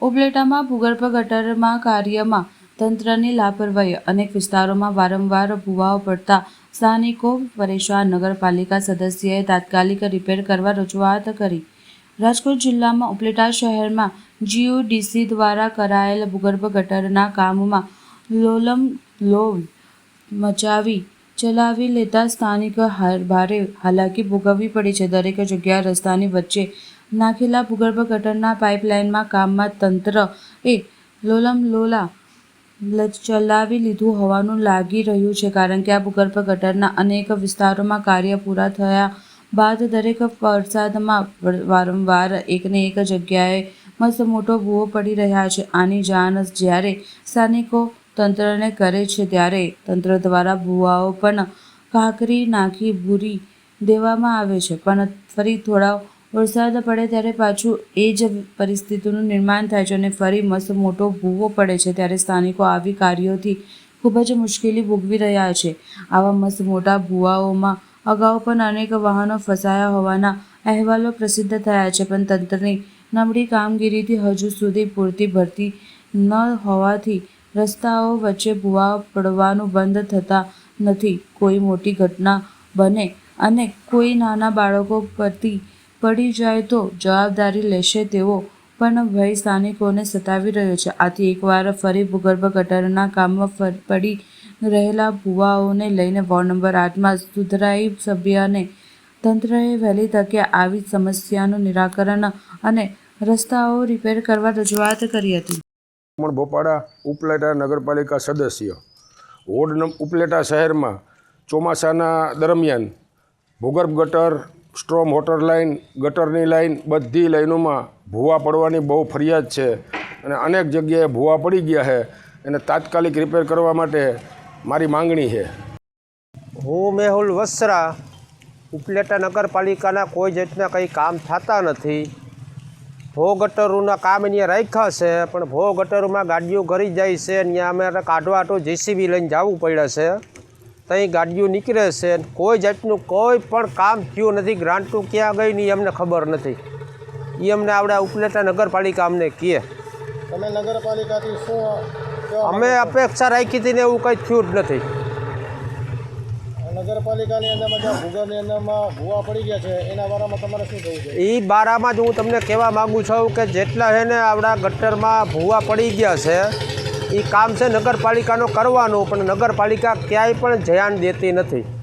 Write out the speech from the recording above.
ઉપલેટામાં ભૂગર્ભ ગટરમાં કાર્યમાં તંત્રની લાપરવાહી, અનેક વિસ્તારોમાં વારંવાર ભૂવાઓ પડતા સ્થાનિકો પરેશાન. નગરપાલિકા સદસ્યએ તાત્કાલિક રિપેર કરવા રજૂઆત કરી. રાજકોટ જિલ્લામાં ઉપલેટા શહેરમાં જીયુડીસી દ્વારા કરાયેલ ભૂગર્ભ ગટરના કામમાં લોલમ લોલ મચાવી, ચલાવી લેતા સ્થાનિકો ભારે હાલાકી ભોગવવી પડી છે. દરેક જગ્યાએ રસ્તાની વચ્ચે નાખેલા ભૂગર્ભ ગટરના પાઇપલાઇનમાં કામમાં તંત્ર એ લોલમ લોલા ચલાવી લીધું હોવાનું લાગી રહ્યું છે, કારણ કે આ ભૂગર્ભ ગટરના અનેક વિસ્તારોમાં કાર્ય પૂરા થયા બાદ દરેક વરસાદમાં વારંવાર એકને એક જગ્યાએ મસ્ત મોટો ભૂવો પડી રહ્યા છે. આની જાણ જ્યારે સ્થાનિકો તંત્રને કરે છે, ત્યારે તંત્ર દ્વારા ભૂવાઓ પણ કાંકરી નાખી ભૂરી દેવામાં આવે છે, પણ ફરી થોડા વરસાદ પડે ત્યારે પાછું એ જ પરિસ્થિતિનું નિર્માણ થાય છે અને ફરી મસ્ત મોટો ભૂવો પડે છે ત્યારે સ્થાનિકો આવી કાર્યોથી ખૂબ જ મુશ્કેલી ભોગવી રહ્યા છે. આવા મસ્ત મોટા ભૂવાઓમાં અગાઉ પણ અનેક વાહનો ફસાયા હોવાના અહેવાલો પ્રસિદ્ધ થયા છે, પણ તંત્રની નબળી કામગીરીથી હજુ સુધી પૂરતી ભરતી ન હોવાથી રસ્તાઓ વચ્ચે ભૂવા પડવાનું બંધ થતા નથી. કોઈ મોટી ઘટના બને અને કોઈ નાના બાળકો પરથી પડી જાય તો જવાબદારી લેશે તેવો પણ ભય સ્થાનિકોને સતાવી રહ્યો છે. આથી એકવાર ફરી ભૂગર્ભ ગટરના કામમાં પડી રહેલા ભૂવાઓને લઈને વોર્ડ નંબર આઠમાં સુધરાઈ સભ્યને તંત્રએ વહેલી તકે આવી સમસ્યાનું નિરાકરણ અને રસ્તાઓ રિપેર કરવા રજૂઆત કરી હતી. પણ બોપાડા ઉપલેટા નગરપાલિકા સદસ્ય. વોર્ડ ઉપલેટા શહેરમાં ચોમાસાના દરમિયાન ભૂગર્ભ ગટર સ્ટ્રોમ વોટર લાઇન ગટરની લાઇન બધી લાઇનોમાં ભૂવા પડવાની બહુ ફરિયાદ છે. અને અનેક જગ્યાએ ભૂવા પડી ગયા છે. એને તાત્કાલિક રિપેર કરવા માટે મારી માંગણી છે. હું મેહુલ વસ્ત્રા ઉપલેટા નગરપાલિકાના કોઈ જાતના કંઈ કામ થતા નથી. ભો ગટરોના કામ અહીંયા રાખ્યા છે, પણ ભો ગટરોમાં ગાડીઓ ઘરી જાય છે, ત્યાં અમે કાઢવા તો જેસીબી લઈને જવું પડે છે. ત્યાં ગાડીઓ નીકળે છે કોઈ જાતનું કોઈ પણ કામ થયું નથી. ગ્રાન્ટું ક્યાં ગઈ નહીં અમને ખબર નથી. એ અમને આપણે ઉપલેટા નગરપાલિકા અમને કહે. તમે નગરપાલિકાથી શું અમે અપેક્ષા રાખી હતી ને એવું કંઈ થયું જ નથી. નગરપાલિકાની અંદરમાં જ્યાં ભૂગર્ભની અંદરમાં ભૂવા પડી ગયા છે એના બારામાં તમારે શું થયું છે એ બારામાં જ હું તમને કહેવા માગું છું કે જેટલા છે ને આપણા ગટરમાં ભૂવા પડી ગયા છે એ કામ છે નગરપાલિકાનો કરવાનું પણ નગરપાલિકા ક્યાંય પણ ધ્યાન દેતી નથી.